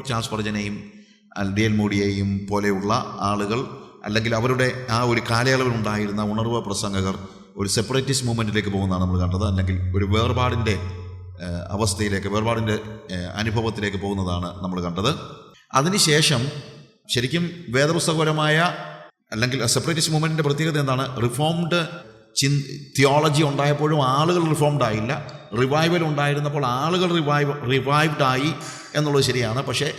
Charles പർജനെയും ഡിയൽ മോഡിയെയും പോലെയുള്ള ആളുകൾ അല്ലെങ്കിൽ അവരുടെ ആ ഒരു കാലയളവിൽ ഉണ്ടായിരുന്ന ഉണർവ് പ്രസംഗകർ ഒരു സെപ്പറേറ്റിസ്റ്റ് മൂവ്മെന്റിലേക്ക് പോകുന്നതാണ് നമ്മൾ കണ്ടത്. അല്ലെങ്കിൽ ഒരു വേർപാടിന്റെ അവസ്ഥയിലേക്ക് വേർപാടിന്റെ അനുഭവത്തിലേക്ക് പോകുന്നതാണ് നമ്മൾ കണ്ടത്. അതിനുശേഷം ശരിക്കും വേദപുസ്തകപരമായ അല്ലെങ്കിൽ സെപ്പറേറ്റിസ്റ്റ് മൂവ്മെന്റിന്റെ പ്രത്യേകത എന്താണ്? റിഫോംഡ് ചിൻ തിയോളജി ഉണ്ടായപ്പോഴും ആളുകൾ റിഫോംഡ് ആയില്ല. റിവൈവൽ ഉണ്ടായിരുന്നപ്പോൾ ആളുകൾ റിവൈവ് റിവൈവ്ഡ് ആയി എന്നുള്ളത് ശരിയാണ്. പക്ഷേ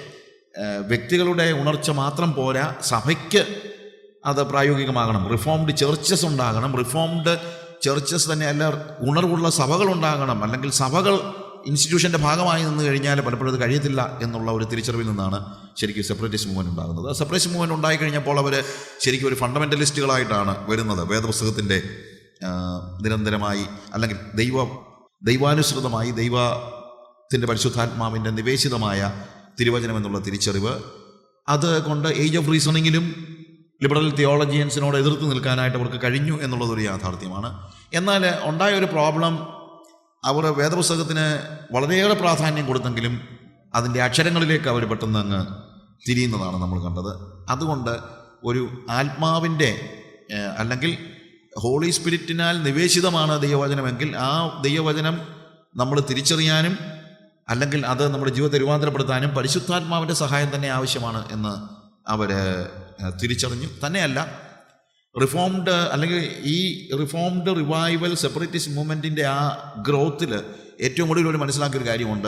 വ്യക്തികളുടെ ഉണർച്ച മാത്രം പോരാ. സഭയ്ക്ക് അത് പ്രായോഗികമാകണം. റിഫോംഡ് ചർച്ചസ് ഉണ്ടാകണം. റിഫോംഡ് ചർച്ചസ് തന്നെയല്ല ഉണർവുള്ള സഭകൾ ഉണ്ടാകണം. അല്ലെങ്കിൽ സഭകൾ ഇൻസ്റ്റിറ്റ്യൂഷന്റെ ഭാഗമായി നിന്ന് കഴിഞ്ഞാൽ പലപ്പോഴും അത് കഴിയത്തില്ല എന്നുള്ള ഒരു തിരിച്ചറിവിൽ നിന്നാണ് ശരിക്കും സെപ്പറേറ്റിസ്റ്റ് മൂവ്മെന്റ് ഉണ്ടാകുന്നത്. സെപ്പറേറ്റ് മൂവ്മെന്റ് ഉണ്ടായി കഴിഞ്ഞപ്പോൾ അവർ ശരിക്കും ഒരു ഫണ്ടമെന്റലിസ്റ്റുകളായിട്ടാണ് വരുന്നത്. വേദപുസ്തകത്തിന്റെ നിരന്തരമായി അല്ലെങ്കിൽ ദൈവ ദൈവാനുസൃതമായി ദൈവത്തിന്റെ പരിശുദ്ധാത്മാവിന്റെ നിവേശിതമായ തിരുവചനം എന്നുള്ള തിരിച്ചറിവ്. അത് കൊണ്ട് ഏജ് ഓഫ് റീസണിങ്ങിലും ലിബറൽ തിയോളജിയൻസിനോട് എതിർത്ത് നിൽക്കാനായിട്ട് അവർക്ക് കഴിഞ്ഞു എന്നുള്ളതൊരു യാഥാർത്ഥ്യമാണ്. എന്നാൽ ഉണ്ടായ ഒരു പ്രോബ്ലം അവർ വേദപുസ്തകത്തിന് വളരെയേറെ പ്രാധാന്യം കൊടുത്തെങ്കിലും അതിന്റെ അക്ഷരങ്ങളിലേക്ക് അവർ പെട്ടെന്ന് അങ്ങ് തിരിയുന്നതാണ് നമ്മൾ കണ്ടത്. അതുകൊണ്ട് ഒരു ആത്മാവിന്റെ അല്ലെങ്കിൽ ഹോളി സ്പിരിറ്റിനാൽ നിവേശിതമാണ് ദൈവവചനമെങ്കിൽ ആ ദൈവവചനം നമ്മൾ തിരിച്ചറിയാനും അല്ലെങ്കിൽ അത് നമ്മുടെ ജീവിതത്തെ രൂപാന്തരപ്പെടുത്താനും പരിശുദ്ധാത്മാവിന്റെ സഹായം തന്നെ ആവശ്യമാണ് എന്ന് അവർ തിരിച്ചറിഞ്ഞു. തന്നെയല്ല റിഫോംഡ് അല്ലെങ്കിൽ ഈ റിഫോംഡ് റിവൈവൽ സെപ്പറേറ്റിസ്റ്റ് മൂവ്മെന്റിന്റെ ആ ഗ്രോത്തിൽ ഏറ്റവും കൂടുതൽ ഒരു മനസ്സിലാക്കിയ ഒരു കാര്യമുണ്ട്.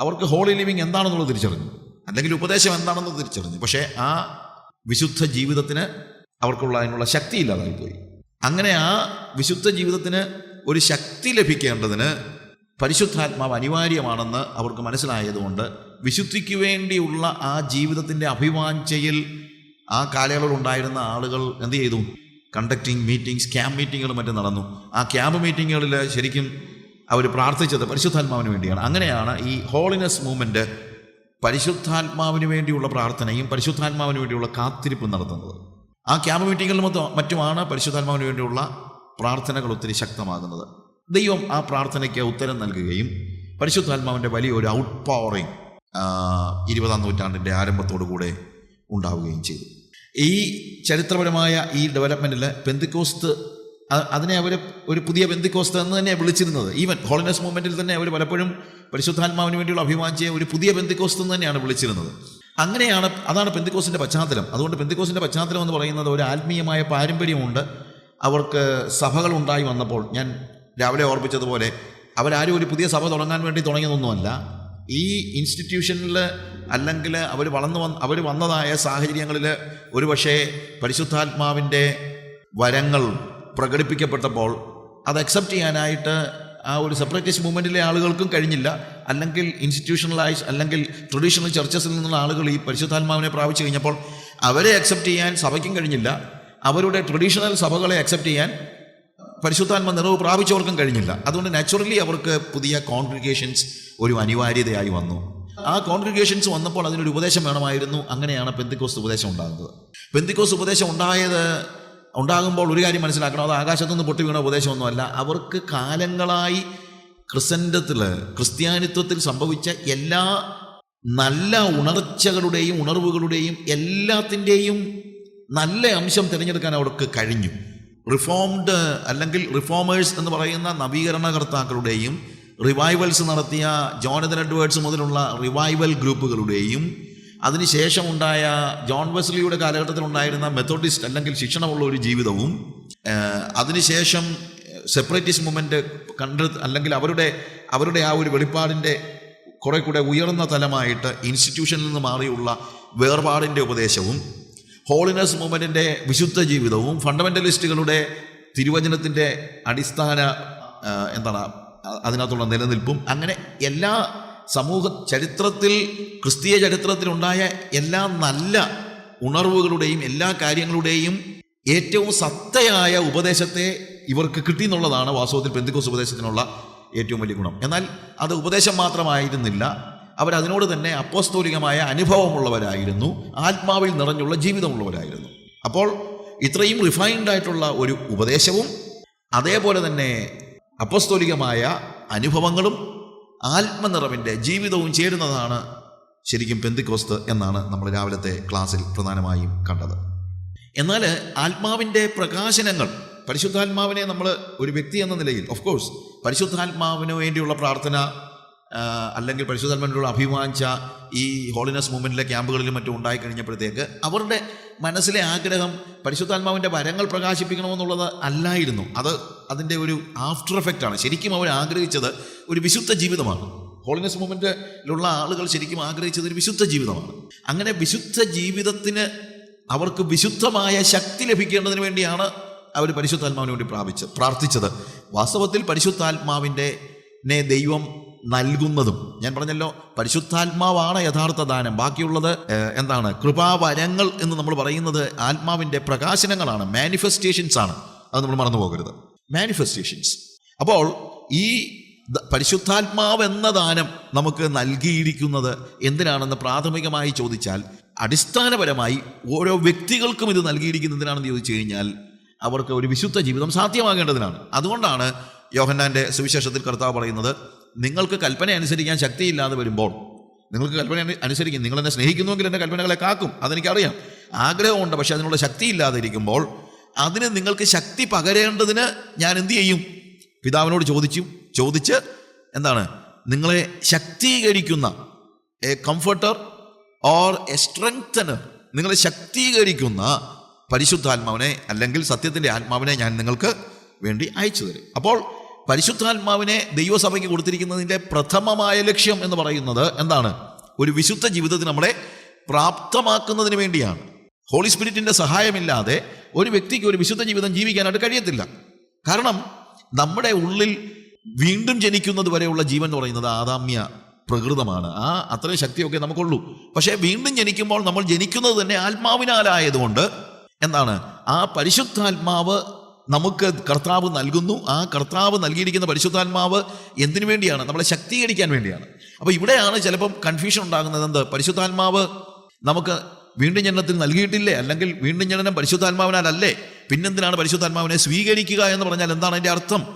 അവർക്ക് ഹോളി ലിവിങ് എന്താണെന്നുള്ളത് തിരിച്ചറിഞ്ഞു. അല്ലെങ്കിൽ ഉപദേശം എന്താണെന്ന് തിരിച്ചറിഞ്ഞു. പക്ഷേ ആ വിശുദ്ധ ജീവിതത്തിന് അവർക്കുള്ള അതിനുള്ള ശക്തി ഇല്ലാതായിപ്പോയി അങ്ങനെ ആ വിശുദ്ധ ജീവിതത്തിന് ഒരു ശക്തി ലഭിക്കേണ്ടതിന് പരിശുദ്ധാത്മാവ് അനിവാര്യമാണെന്ന് അവർക്ക് മനസ്സിലായതുകൊണ്ട് വിശുദ്ധിക്ക് വേണ്ടിയുള്ള ആ ജീവിതത്തിന്റെ അഭിവാഞ്ചയിൽ ആ കാലയളവിൽ ഉണ്ടായിരുന്ന ആളുകൾ എന്ത് ചെയ്തു? കണ്ടക്ടിങ് മീറ്റിംഗ്സ് ക്യാമ്പ് മീറ്റിങ്ങുകൾ മറ്റും നടന്നു. ആ ക്യാമ്പ് മീറ്റിങ്ങുകളിൽ ശരിക്കും അവർ പ്രാർത്ഥിച്ചത് പരിശുദ്ധാത്മാവിന് വേണ്ടിയാണ്. അങ്ങനെയാണ് ഈ ഹോളിനെസ് മൂവ്മെന്റ് പരിശുദ്ധാത്മാവിന് വേണ്ടിയുള്ള പ്രാർത്ഥനയും പരിശുദ്ധാത്മാവിന് വേണ്ടിയുള്ള കാത്തിരിപ്പും നടത്തുന്നത്. ആ ക്യാമ്പ് മീറ്റിങ്ങിൽ മൊത്തം മറ്റുമാണ് പരിശുദ്ധാത്മാവിന് വേണ്ടിയുള്ള പ്രാർത്ഥനകൾ ഒത്തിരി ശക്തമാകുന്നത്. ദൈവം ആ പ്രാർത്ഥനയ്ക്ക് ഉത്തരം നൽകുകയും പരിശുദ്ധാത്മാവിന്റെ വലിയൊരു ഔട്ട് പവറിങ് ഇരുപതാം നൂറ്റാണ്ടിന്റെ ആരംഭത്തോടു കൂടെ ഉണ്ടാവുകയും ചെയ്തു. ഈ ചരിത്രപരമായ ഈ ഡെവലപ്മെന്റിൽ പെന്തിക്കോസ്ത് അതിനെ അവർ ഒരു പുതിയ പെന്തിക്കോസ്ത് എന്ന് തന്നെ വിളിച്ചിരുന്നത്. ഈവൻ ഹോളിനസ് മൂവ്മെന്റിൽ തന്നെ അവർ പലപ്പോഴും പരിശുദ്ധാത്മാവിന് വേണ്ടിയുള്ള അഭിമാനിച്ച് ഒരു പുതിയ പെന്തിക്കോസ്ത് എന്ന് തന്നെയാണ് വിളിച്ചിരുന്നത്. അങ്ങനെയാണ് അതാണ് പെന്തിക്കോസിന്റെ പശ്ചാത്തലം. അതുകൊണ്ട് പെന്തിക്കോസിന്റെ പശ്ചാത്തലം എന്ന് പറയുന്നത് ഒരു ആത്മീയമായ പാരമ്പര്യമുണ്ട്. അവർക്ക് സഭകൾ ഉണ്ടായി വന്നപ്പോൾ ഞാൻ രാവിലെ ഓർപ്പിച്ചതുപോലെ അവരാരും ഒരു പുതിയ സഭ തുടങ്ങാൻ വേണ്ടി തുടങ്ങിയതൊന്നുമല്ല. ഈ ഇൻസ്റ്റിറ്റ്യൂഷനിൽ അല്ലെങ്കിൽ അവർ വളർന്നു വന്ന അവർ വന്നതായ സാഹചര്യങ്ങളിൽ ഒരുപക്ഷേ പരിശുദ്ധാത്മാവിന്റെ വരങ്ങൾ പ്രകടിപ്പിക്കപ്പെട്ടപ്പോൾ അത് അക്സെപ്റ്റ് ചെയ്യാനായിട്ട് ആ ഒരു സെപ്പറേറ്റിസ്റ്റ് മൂവ്മെന്റിലെ ആളുകൾക്കും കഴിഞ്ഞില്ല. അല്ലെങ്കിൽ ഇൻസ്റ്റിറ്റ്യൂഷണലൈസ് അല്ലെങ്കിൽ ട്രഡീഷണൽ ചർച്ചസിൽ നിന്നുള്ള ആളുകൾ ഈ പരിശുദ്ധാത്മാവിനെ പ്രാപിച്ചു കഴിഞ്ഞപ്പോൾ അവരെ അക്സെപ്റ്റ് ചെയ്യാൻ സഭയ്ക്കും കഴിഞ്ഞില്ല. അവരുടെ ട്രഡീഷണൽ സഭകളെ അക്സെപ്റ്റ് ചെയ്യാൻ പരിശുദ്ധാത്മ നിറവ് പ്രാപിച്ചവർക്കും കഴിഞ്ഞില്ല. അതുകൊണ്ട് നാച്ചുറലി അവർക്ക് പുതിയ കോൺഗ്രിഗേഷൻസ് ഒരു അനിവാര്യതയായി വന്നു. ആ കോൺഗ്രിഗേഷൻസ് വന്നപ്പോൾ അതിനൊരു ഉപദേശം വേണമായിരുന്നു. അങ്ങനെയാണ് പെന്തിക്കോസ് ഉപദേശം ഉണ്ടാകുന്നത്. പെന്തിക്കോസ് ഉപദേശം ഉണ്ടായത് ഉണ്ടാകുമ്പോൾ ഒരു കാര്യം മനസ്സിലാക്കണം. അത് ആകാശത്തുനിന്ന് പൊട്ടി വീണ ഉപദേശമൊന്നുമല്ല. അവർക്ക് കാലങ്ങളായി ക്രിസന്റത്തിൽ ക്രിസ്ത്യാനിത്വത്തിൽ സംഭവിച്ച എല്ലാ നല്ല ഉണർച്ചകളുടെയും ഉണർവുകളുടെയും എല്ലാത്തിന്റെയും നല്ല അംശം തിരഞ്ഞെടുക്കാൻ അവർക്ക് കഴിഞ്ഞു. റിഫോംഡ് അല്ലെങ്കിൽ റിഫോമേഴ്സ് എന്ന് പറയുന്ന നവീകരണകർത്താക്കളുടെയും റിവൈവൽസ് നടത്തിയ ജോണതൻ എഡ്വേർഡ്സ് മുതലുള്ള റിവൈവൽ ഗ്രൂപ്പുകളുടെയും അതിനുശേഷമുണ്ടായ ജോൺ വെസ്ലിയുടെ കാലഘട്ടത്തിൽ ഉണ്ടായിരുന്ന മെത്തോഡിസ്റ്റ് അല്ലെങ്കിൽ ശിക്ഷണമുള്ള ഒരു ജീവിതവും അതിനുശേഷം സെപ്പറേറ്റിസ്റ്റ് മൂവ്മെന്റ് കണ്ട് അല്ലെങ്കിൽ അവരുടെ അവരുടെ ആ ഒരു വെളിപ്പാടിന്റെ കുറെ കൂടെ ഉയർന്ന തലമായിട്ട് ഇൻസ്റ്റിറ്റ്യൂഷനിൽ നിന്ന് മാറിയുള്ള വേർപാടിന്റെ ഉപദേശവും ഹോളിനസ് മൂവ്മെന്റിന്റെ വിശുദ്ധ ജീവിതവും ഫണ്ടമെന്റലിസ്റ്റുകളുടെ തിരുവചനത്തിന്റെ അടിസ്ഥാന എന്താണ് അതിനകത്തുള്ള നിലനിൽപ്പും അങ്ങനെ എല്ലാ സമൂഹ ചരിത്രത്തിൽ ക്രിസ്തീയ ചരിത്രത്തിലുണ്ടായ എല്ലാ നല്ല ഉണർവുകളുടെയും എല്ലാ കാര്യങ്ങളുടെയും ഏറ്റവും സത്തയായ ഉപദേശത്തെ ഇവർക്ക് കിട്ടി എന്നുള്ളതാണ് വാസ്തവത്തിൽ പെന്തിക്കോസ് ഉപദേശത്തിനുള്ള ഏറ്റവും വലിയ ഗുണം. എന്നാൽ അത് ഉപദേശം മാത്രമായിരുന്നില്ല. അവരതിനോട് തന്നെ അപ്പോസ്തോലികമായ അനുഭവമുള്ളവരായിരുന്നു. ആത്മാവിൽ നിറഞ്ഞുള്ള ജീവിതമുള്ളവരായിരുന്നു. അപ്പോൾ ഇത്രയും റിഫൈൻഡ് ആയിട്ടുള്ള ഒരു ഉപദേശവും അതേപോലെ തന്നെ അപ്പസ്തോലികമായ അനുഭവങ്ങളും ആത്മനിറവിന്റെ ജീവിതവും ചേരുന്നതാണ് ശരിക്കും പെന്തിക്കോസ്ത് എന്നാണ് നമ്മൾ രാവിലത്തെ ക്ലാസ്സിൽ പ്രധാനമായും കണ്ടത്. എന്നാൽ ആത്മാവിന്റെ പ്രകാശനങ്ങൾ പരിശുദ്ധാത്മാവിനെ നമ്മൾ ഒരു വ്യക്തി എന്ന നിലയിൽ ഓഫ് കോഴ്സ് പരിശുദ്ധാത്മാവിന് വേണ്ടിയുള്ള പ്രാർത്ഥന അല്ലെങ്കിൽ പരിശുദ്ധാത്മാവിനുള്ള അഭിമാനിച്ച ഈ ഹോളിനസ് മൂവ്മെന്റിലെ ക്യാമ്പുകളിലും മറ്റും ഉണ്ടായി കഴിഞ്ഞപ്പോഴത്തേക്ക് അവരുടെ മനസ്സിലെ ആഗ്രഹം പരിശുദ്ധാത്മാവിന്റെ വരങ്ങൾ പ്രകാശിപ്പിക്കണമെന്നുള്ളത് അല്ലായിരുന്നു. അത് അതിന്റെ ഒരു ആഫ്റ്റർ എഫക്റ്റാണ് ശരിക്കും അവർ ആഗ്രഹിച്ചത് ഒരു വിശുദ്ധ ജീവിതമാണ്. ഹോളിനസ് മൂവ്മെന്റിലുള്ള ആളുകൾ ശരിക്കും ആഗ്രഹിച്ചത് ഒരു വിശുദ്ധ ജീവിതമാണ്. അങ്ങനെ വിശുദ്ധ ജീവിതത്തിന് അവർക്ക് വിശുദ്ധമായ ശക്തി ലഭിക്കേണ്ടതിന് വേണ്ടിയാണ് അവർ പരിശുദ്ധാത്മാവിന് വേണ്ടി പ്രാപിച്ച് പ്രാർത്ഥിച്ചത്. വാസ്തവത്തിൽ പരിശുദ്ധാത്മാവിന്റെ ദൈവം നൽകുന്നതും ഞാൻ പറഞ്ഞല്ലോ പരിശുദ്ധാത്മാവാണ് യഥാർത്ഥ ദാനം. ബാക്കിയുള്ളത് എന്താണ്? കൃപാവരങ്ങൾ എന്ന് നമ്മൾ പറയുന്നത് ആത്മാവിന്റെ പ്രകാശനങ്ങളാണ്. മാനിഫെസ്റ്റേഷൻസ് ആണ്. അത് നമ്മൾ മറന്നു പോകരുത്. മാനിഫെസ്റ്റേഷൻസ് അപ്പോൾ ഈ പരിശുദ്ധാത്മാവ് എന്ന ദാനം നമുക്ക് നൽകിയിരിക്കുന്നത് എന്തിനാണെന്ന് പ്രാഥമികമായി ചോദിച്ചാൽ അടിസ്ഥാനപരമായി ഓരോ വ്യക്തികൾക്കും ഇത് നൽകിയിരിക്കുന്നത് എന്തിനാണെന്ന് ചോദിച്ചു കഴിഞ്ഞാൽ അവർക്ക് ഒരു വിശുദ്ധ ജീവിതം സാധ്യമാകേണ്ടതിനാണ്. അതുകൊണ്ടാണ് യോഹന്നാന്റെ സുവിശേഷത്തിൽ കർത്താവ് പറയുന്നത് നിങ്ങൾക്ക് കൽപ്പന അനുസരിക്കാൻ ശക്തിയില്ലാതെ വരുമ്പോൾ നിങ്ങൾക്ക് കൽപ്പന അനുസരിക്കും. നിങ്ങൾ എന്നെ സ്നേഹിക്കുന്നുവെങ്കിൽ എന്റെ കൽപ്പനകളെ കാക്കും. അതെനിക്കറിയാം. ആഗ്രഹമുണ്ട് പക്ഷേ അതിനുള്ള ശക്തിയില്ലാതെ ഇരിക്കുമ്പോൾ അതിന് നിങ്ങൾക്ക് ശക്തി പകരേണ്ടതിന് ഞാൻ എന്തു ചെയ്യും? പിതാവിനോട് ചോദിച്ചു ചോദിച്ച് എന്താണ്? നിങ്ങളെ ശക്തീകരിക്കുന്ന a comforter or a strengthener നിങ്ങളെ ശക്തീകരിക്കുന്ന പരിശുദ്ധാത്മാവിനെ അല്ലെങ്കിൽ സത്യത്തിന്റെ ആത്മാവിനെ ഞാൻ നിങ്ങൾക്ക് വേണ്ടി അയച്ചു തരും. അപ്പോൾ പരിശുദ്ധാത്മാവിനെ ദൈവസഭയ്ക്ക് കൊടുത്തിരിക്കുന്നതിന്റെ പ്രഥമമായ ലക്ഷ്യം എന്ന് പറയുന്നത് എന്താണ്? ഒരു വിശുദ്ധ ജീവിതത്തിന് നമ്മളെ പ്രാപ്തമാക്കുന്നതിന് വേണ്ടിയാണ്. ഹോളി സ്പിരിറ്റിന്റെ സഹായമില്ലാതെ ഒരു വ്യക്തിക്ക് ഒരു വിശുദ്ധ ജീവിതം ജീവിക്കാനായിട്ട് കഴിയത്തില്ല. കാരണം നമ്മുടെ ഉള്ളിൽ വീണ്ടും ജനിക്കുന്നത് വരെയുള്ള ജീവൻ എന്ന് പറയുന്നത് ആദാമ്യ പ്രകൃതമാണ്. ആ അത്രയും ശക്തിയൊക്കെ നമുക്കുള്ളൂ. പക്ഷേ വീണ്ടും ജനിക്കുമ്പോൾ നമ്മൾ ജനിക്കുന്നത് തന്നെ ആത്മാവിനാലായതുകൊണ്ട് എന്താണ് ആ പരിശുദ്ധാത്മാവ് നമുക്ക് കർത്താവ് നൽകുന്നു. ആ കർത്താവ് നൽകിയിരിക്കുന്ന പരിശുദ്ധാത്മാവ് എന്തിനു വേണ്ടിയാണ്? നമ്മളെ ശക്തീകരിക്കാൻ വേണ്ടിയാണ്. അപ്പോൾ ഇവിടെയാണ് ചിലപ്പം കൺഫ്യൂഷൻ ഉണ്ടാകുന്നത്. എന്ത്? പരിശുദ്ധാത്മാവ് നമുക്ക് വീണ്ടും ജനനത്തിൽ നൽകിയിട്ടില്ലേ? അല്ലെങ്കിൽ വീണ്ടും ജനനം പരിശുദ്ധാത്മാവിനാലല്ലേ? പിന്നെന്തിനാണ് പരിശുദ്ധാത്മാവിനെ സ്വീകരിക്കുക എന്ന് പറഞ്ഞാൽ എന്താണ് അതിന്റെ അർത്ഥം?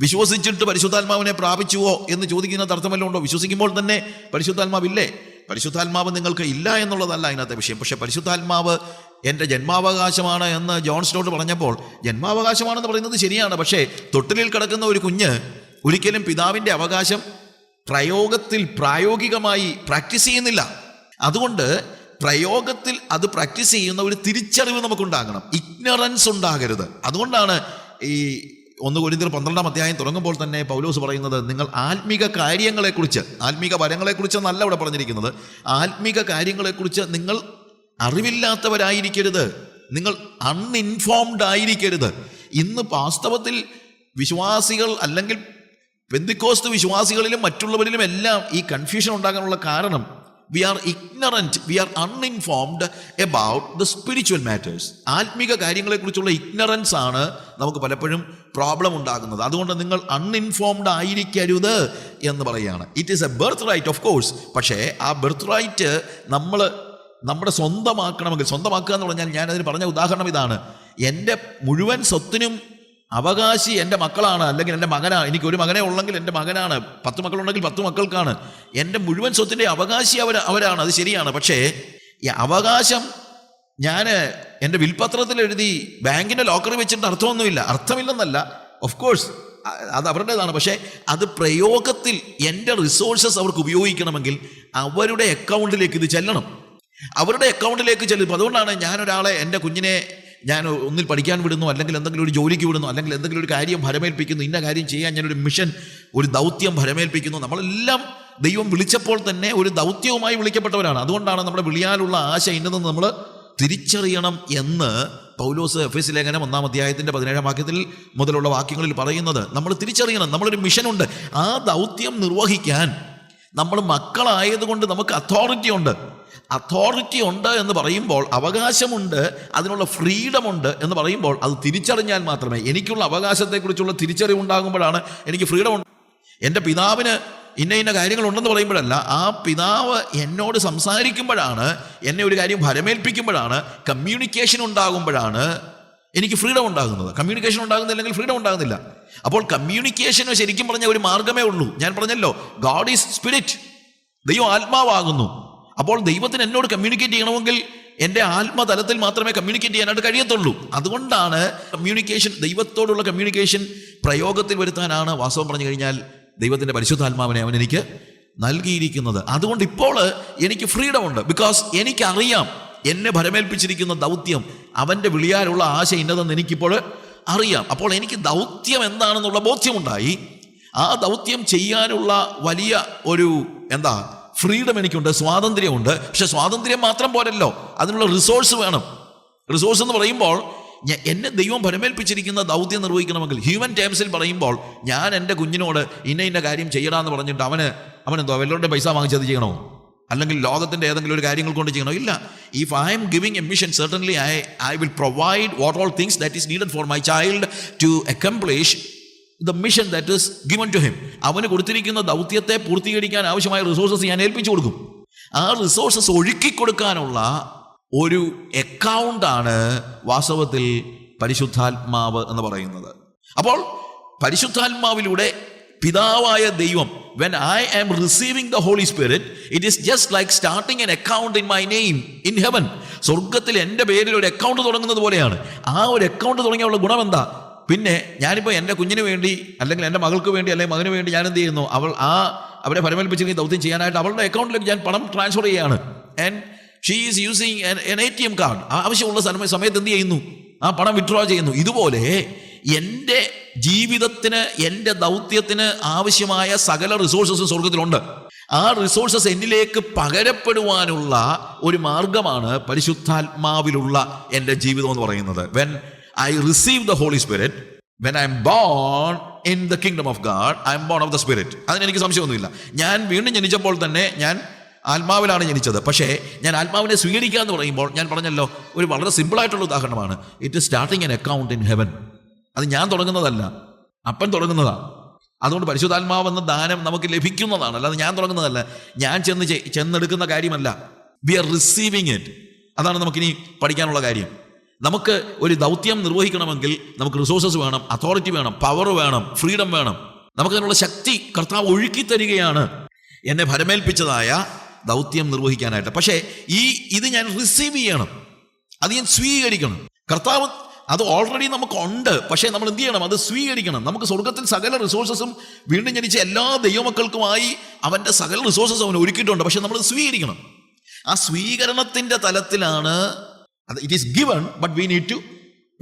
വിശ്വസിച്ചിട്ട് പരിശുദ്ധാത്മാവിനെ പ്രാപിച്ചുവോ എന്ന് ചോദിക്കുന്നത് അർത്ഥമല്ലോ ഉണ്ടോ? വിശ്വസിക്കുമ്പോൾ തന്നെ പരിശുദ്ധാത്മാവില്ലേ? പരിശുദ്ധാത്മാവ് നിങ്ങൾക്ക് ഇല്ല എന്നുള്ളതല്ല അതിനകത്തെ വിഷയം. പക്ഷേ പരിശുദ്ധാത്മാവ് എന്റെ ജന്മാവകാശമാണ് എന്ന് ജോൺസിനോട് പറഞ്ഞപ്പോൾ ജന്മാവകാശമാണെന്ന് പറയുന്നത് ശരിയാണ് പക്ഷേ തൊട്ടിലിൽ കിടക്കുന്ന ഒരു കുഞ്ഞ് ഒരിക്കലും പിതാവിന്റെ അവകാശം പ്രയോഗത്തിൽ പ്രായോഗികമായി പ്രാക്ടീസ് ചെയ്യുന്നില്ല. അതുകൊണ്ട് പ്രയോഗത്തിൽ അത് പ്രാക്ടീസ് ചെയ്യുന്ന ഒരു തിരിച്ചറിവ് നമുക്കുണ്ടാകണം. ഇഗ്നറൻസ് ഉണ്ടാകരുത്. അതുകൊണ്ടാണ് ഈ ഒന്ന് കൊരിന്തിർ പന്ത്രണ്ടാം അധ്യായം തുടങ്ങുമ്പോൾ തന്നെ പൗലോസ് പറയുന്നത് നിങ്ങൾ ആത്മീക കാര്യങ്ങളെക്കുറിച്ച് ആത്മീക വരങ്ങളെക്കുറിച്ച് എന്നല്ല ഇവിടെ പറഞ്ഞിരിക്കുന്നത്. ആത്മീക കാര്യങ്ങളെക്കുറിച്ച് നിങ്ങൾ അറിവില്ലാത്തവരായിരിക്കരുത്. നിങ്ങൾ അൺഇൻഫോംഡ് ആയിരിക്കരുത്. ഇന്ന് വാസ്തവത്തിൽ വിശ്വാസികൾ അല്ലെങ്കിൽ പെന്തിക്കോസ്ത് വിശ്വാസികളിലും മറ്റുള്ളവരിലും എല്ലാം ഈ കൺഫ്യൂഷൻ ഉണ്ടാകാനുള്ള കാരണം we are ignorant we are uninformed about the spiritual matters ആത്മീക കാര്യങ്ങളെക്കുറിച്ചുള്ള ഇഗ്നറൻസ് ആണ് നമുക്ക് പലപ്പോഴും പ്രോബ്ലം ഉണ്ടാകുന്നത്. അതുകൊണ്ട് നിങ്ങൾ അൺഇൻഫോംഡ് ആയിരിക്കരുത് എന്ന് പറയുകയാണ്. It is a birth right of course പക്ഷേ ആ ബർത്ത് റൈറ്റ് നമ്മൾ നമ്മുടെ സ്വന്തമാക്കണമെങ്കിൽ സ്വന്തമാക്കുക എന്ന് പറഞ്ഞാൽ ഞാൻ അതിന് പറഞ്ഞ ഉദാഹരണം ഇതാണ്. എന്റെ മുഴുവൻ സ്വത്തിനും അവകാശി എന്റെ മക്കളാണ് അല്ലെങ്കിൽ എന്റെ മകനാണ് എനിക്ക് ഒരു മകനെ ഉള്ളെങ്കിൽ എന്റെ മകനാണ് പത്ത് മക്കളുണ്ടെങ്കിൽ പത്ത് മക്കൾക്കാണ്. എന്റെ മുഴുവൻ സ്വത്തിന്റെ അവകാശി അവർ അവരാണ് അത് ശരിയാണ്. പക്ഷേ ഈ അവകാശം ഞാൻ എന്റെ വിൽപത്രത്തിൽ എഴുതി ബാങ്കിന്റെ ലോക്കറിൽ വെച്ചിട്ട് അർത്ഥമൊന്നുമില്ല. അർത്ഥമില്ലെന്നല്ല. ഓഫ് കോഴ്സ് അത് അവരുടേതാണ്. പക്ഷേ അത് പ്രയോഗത്തിൽ എന്റെ റിസോഴ്സസ് അവർക്ക് ഉപയോഗിക്കണമെങ്കിൽ അവരുടെ അക്കൗണ്ടിലേക്ക് ഇത് ചെല്ലണം. അവരുടെ അക്കൗണ്ടിലേക്ക് ചെല്ലും അതുകൊണ്ടാണ് ഞാനൊരാളെ എന്റെ കുഞ്ഞിനെ ഞാൻ ഒന്നിൽ പഠിക്കാൻ വിടുന്നു അല്ലെങ്കിൽ എന്തെങ്കിലും ഒരു ജോലിക്ക് വിടുന്നു അല്ലെങ്കിൽ എന്തെങ്കിലും ഒരു കാര്യം ഭരമേൽപ്പിക്കുന്നു ഇന്ന കാര്യം ചെയ്യാൻ ഞാനൊരു മിഷൻ ഒരു ദൗത്യം ഭരമേൽപ്പിക്കുന്നു. നമ്മളെല്ലാം ദൈവം വിളിച്ചപ്പോൾ തന്നെ ഒരു ദൗത്യവുമായി വിളിക്കപ്പെട്ടവരാണ്. അതുകൊണ്ടാണ് നമ്മുടെ വിളിയാലുള്ള ആശ ഇന്നതെന്ന് നമ്മൾ തിരിച്ചറിയണം എന്ന് പൗലോസ് എഫ് എസ് ലേഖനം ഒന്നാം അധ്യായത്തിന്റെ പതിനേഴാം വാക്യത്തിൽ മുതലുള്ള വാക്യങ്ങളിൽ പറയുന്നത്. നമ്മൾ തിരിച്ചറിയണം. നമ്മളൊരു മിഷനുണ്ട്. ആ ദൗത്യം നിർവഹിക്കാൻ നമ്മൾ മക്കളായതുകൊണ്ട് നമുക്ക് അതോറിറ്റി ഉണ്ട്. അതോറിറ്റി ഉണ്ട് എന്ന് പറയുമ്പോൾ അവകാശമുണ്ട് അതിനുള്ള ഫ്രീഡം ഉണ്ട് എന്ന് പറയുമ്പോൾ അത് തിരിച്ചറിഞ്ഞാൽ മാത്രമേ എനിക്കുള്ള അവകാശത്തെക്കുറിച്ചുള്ള തിരിച്ചറിവ് ഉണ്ടാകുമ്പോഴാണ് എനിക്ക് ഫ്രീഡം ഉണ്ട്. എന്റെ പിതാവിന് ഇന്ന ഇന്ന കാര്യങ്ങളുണ്ടെന്ന് പറയുമ്പോഴല്ല ആ പിതാവ് എന്നോട് സംസാരിക്കുമ്പോഴാണ് എന്നെ ഒരു കാര്യം ഭരമേൽപ്പിക്കുമ്പോഴാണ് കമ്മ്യൂണിക്കേഷൻ ഉണ്ടാകുമ്പോഴാണ് എനിക്ക് ഫ്രീഡം ഉണ്ടാകുന്നത്. കമ്മ്യൂണിക്കേഷൻ ഉണ്ടാകുന്നില്ലെങ്കിൽ ഫ്രീഡം ഉണ്ടാകുന്നില്ല. അപ്പോൾ കമ്മ്യൂണിക്കേഷന് ശരിക്കും പറഞ്ഞ ഒരു മാർഗമേ ഉള്ളൂ. ഞാൻ പറഞ്ഞല്ലോ ഗാഡ് ഈസ് സ്പിരിറ്റ് ദൈവം ആത്മാവാകുന്നു. അപ്പോൾ ദൈവത്തിന് എന്നോട് കമ്മ്യൂണിക്കേറ്റ് ചെയ്യണമെങ്കിൽ എന്റെ ആത്മതലത്തിൽ മാത്രമേ കമ്മ്യൂണിക്കേറ്റ് ചെയ്യാനായിട്ട് കഴിയത്തുള്ളൂ. അതുകൊണ്ടാണ് കമ്മ്യൂണിക്കേഷൻ ദൈവത്തോടുള്ള കമ്മ്യൂണിക്കേഷൻ പ്രയോഗത്തിൽ വരുത്താനാണ് വാസ്തവം പറഞ്ഞു കഴിഞ്ഞാൽ ദൈവത്തിന്റെ പരിശുദ്ധാത്മാവിനെ അവൻ എനിക്ക് നൽകിയിരിക്കുന്നത്. അതുകൊണ്ട് ഇപ്പോൾ എനിക്ക് ഫ്രീഡം ഉണ്ട്. ബിക്കോസ് എനിക്കറിയാം എന്നെ ഭരമേൽപ്പിച്ചിരിക്കുന്ന ദൗത്യം അവന്റെ വിളിയാലുള്ള ആശ ഇന്നതെന്ന് എനിക്കിപ്പോൾ അറിയാം. അപ്പോൾ എനിക്ക് ദൗത്യം എന്താണെന്നുള്ള ബോധ്യമുണ്ടായി. ആ ദൗത്യം ചെയ്യാനുള്ള വലിയ ഒരു എന്താ ഫ്രീഡം എനിക്കുണ്ട് സ്വാതന്ത്ര്യമുണ്ട്. പക്ഷെ സ്വാതന്ത്ര്യം മാത്രം പോരല്ലോ. അതിനുള്ള റിസോഴ്സ് വേണം. റിസോഴ്സ് എന്ന് പറയുമ്പോൾ എന്നെ ദൈവം ഫലമേൽപ്പിച്ചിരിക്കുന്ന ദൗത്യം നിർവഹിക്കണമെങ്കിൽ ഹ്യൂമൻ ടേംസിൽ പറയുമ്പോൾ ഞാൻ എന്റെ കുഞ്ഞിനോട് ഇന്ന ഇന്ന കാര്യം ചെയ്യണമെന്ന് പറഞ്ഞിട്ട് അവന് അവനെന്തോ വല്ലവരുടെ പൈസ വാങ്ങിച്ചത് ചെയ്യണോ? അല്ലെങ്കിൽ ലോകത്തിന്റെ ഏതെങ്കിലും ഒരു കാര്യങ്ങൾ കൊണ്ട് ചെയ്യണോ? ഇല്ല. If I'm giving a mission certainly I I will provide what all things that is needed for my child to accomplish the mission that is given to him അവന് കൊടുത്തിരിക്കുന്ന ദൗത്യത്തെ പൂർത്തീകരിക്കാൻ ആവശ്യമായ റിസോഴ്സസ് ഞാൻ ഏൽപ്പിച്ചു കൊടുക്കും. ആ റിസോഴ്സസ് ഒഴുക്കി കൊടുക്കാനുള്ള ഒരു അക്കൗണ്ടാണ് വാസ്തവത്തിൽ പരിശുദ്ധാത്മാവ് എന്ന് പറയുന്നത്. അപ്പോൾ പരിശുദ്ധാത്മാവിലൂടെ പിതാവായ ദൈവം when I am receiving the Holy Spirit it is just like starting an account in my name in heaven സ്വർഗത്തിൽ എന്റെ പേരിൽ ഒരു അക്കൗണ്ട് തുടങ്ങുന്നത് പോലെയാണ്. ആ ഒരു അക്കൗണ്ട് തുടങ്ങിയുള്ള ഗുണം എന്താ? പിന്നെ ഞാനിപ്പോൾ എന്റെ കുഞ്ഞിന് വേണ്ടി അല്ലെങ്കിൽ എന്റെ മകൾക്ക് വേണ്ടി അല്ലെങ്കിൽ മകന് വേണ്ടി ഞാൻ എന്ത് ചെയ്യുന്നു? അവൾ ആ അവരെ ഫലമേൽപ്പിച്ചിരിക്കുന്ന ദൗത്യം ചെയ്യാനായിട്ട് അവളുടെ അക്കൗണ്ടിലേക്ക് ഞാൻ പണം ട്രാൻസ്ഫർ ചെയ്യുകയാണ്. And she is using an A T M card ആവശ്യമുള്ള സമയ സമയത്ത് എന്ത് ചെയ്യുന്നു? ആ പണം വിഡ്രോ ചെയ്യുന്നു. ഇതുപോലെ എന്റെ ജീവിതത്തിന് എന്റെ ദൗത്യത്തിന് ആവശ്യമായ സകല റിസോഴ്സസും സ്വർഗത്തിലുണ്ട് ആ റിസോഴ്സസ് എന്നിലേക്ക് പകരപ്പെടുവാനുള്ള ഒരു മാർഗമാണ് പരിശുദ്ധാത്മാവിലുള്ള എന്റെ ജീവിതം എന്ന് പറയുന്നത്. When I receive the Holy Spirit when I'm born in the kingdom of God I'm born of the Spirit അതിന് എനിക്ക് സംശയമൊന്നുമില്ല. ഞാൻ വീണ്ടും ജനിച്ചപ്പോൾ തന്നെ ഞാൻ ആത്മാവിലാണ് ജനിച്ചത്. പക്ഷേ ഞാൻ ആത്മാവിനെ സ്വീകരിക്കുക എന്ന് പറയുമ്പോൾ ഞാൻ പറഞ്ഞല്ലോ ഒരു വളരെ സിമ്പിളായിട്ടുള്ള ഉദാഹരണമാണ്. It is starting an account in heaven അത് ഞാൻ തുടങ്ങുന്നതല്ല. അപ്പൻ തുടങ്ങുന്നതാണ് അതുകൊണ്ട് പരിശുദ്ധാത്മാവ് എന്ന ദാനം നമുക്ക് ലഭിക്കുന്നതാണ്. അല്ലാതെ ഞാൻ തുടങ്ങുന്നതല്ല. ഞാൻ ചെന്ന് ചെന്നെടുക്കുന്ന കാര്യമല്ല. വി ആർ റിസീവിങ് ഇറ്റ് അതാണ് നമുക്കിനി പഠിക്കാനുള്ള കാര്യം. നമുക്ക് ഒരു ദൗത്യം നിർവഹിക്കണമെങ്കിൽ നമുക്ക് റിസോഴ്സസ് വേണം അതോറിറ്റി വേണം പവർ വേണം ഫ്രീഡം വേണം. നമുക്കതിനുള്ള ശക്തി കർത്താവ് ഒഴുക്കി തരികയാണ്. എന്നെ ഭരമേൽപ്പിച്ചതായ ദൗത്യം നിർവഹിക്കാനായിട്ട്. പക്ഷേ ഈ ഇത് ഞാൻ റിസീവ് ചെയ്യണം. അത് ഞാൻ സ്വീകരിക്കണം. കർത്താവ് അത് ഓൾറെഡി നമുക്ക് ഉണ്ട് പക്ഷേ നമ്മൾ എന്ത് ചെയ്യണം? അത് സ്വീകരിക്കണം. നമുക്ക് സ്വർഗത്തിൽ സകല റിസോഴ്സസും വീണ്ടും ജനിച്ച എല്ലാ ദൈവമക്കൾക്കുമായി അവന്റെ സകല റിസോഴ്സസ് അവൻ ഒരുക്കിയിട്ടുണ്ട്. പക്ഷേ നമ്മൾ സ്വീകരിക്കണം. ആ സ്വീകരണത്തിന്റെ തലത്തിലാണ് അത് it is given but we need to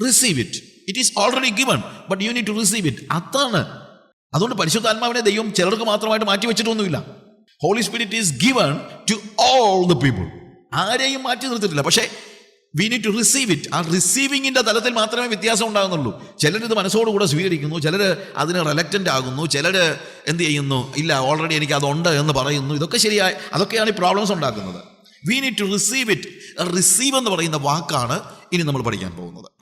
receive it it is already given but you need to receive it അതാണ്. അതുകൊണ്ട് പരിശുദ്ധാത്മാവിനെ ദൈവം ചിലർക്ക് മാത്രമായിട്ട് മാറ്റി വെച്ചിട്ടൊന്നുമില്ല. Holy Spirit is given to all the people ആരെയും മാറ്റി നിർത്തിയിട്ടില്ല. പക്ഷേ we need to receive it ആ റിസീവിങ്ങിന്റെ തലത്തിൽ മാത്രമേ വ്യത്യാസം ഉണ്ടാകുന്നുള്ളൂ. ചിലരിത് മനസ്സോടുകൂടെ സ്വീകരിക്കുന്നു ചിലർ അതിന് റെലക്റ്റന്റ് ആകുന്നു ചിലർ എന്ത് ചെയ്യുന്നു ഇല്ല ഓൾറെഡി എനിക്ക് അതുണ്ട് എന്ന് പറയുന്നു. ഇതൊക്കെ ശരിയായ അതൊക്കെയാണ് ഈ പ്രോബ്ലംസ് ഉണ്ടാക്കുന്നത്. We need to receive it receive എന്ന് പറയുന്ന വാക്കാണ് ഇനി നമ്മൾ പഠിക്കാൻ പോകുന്നത്.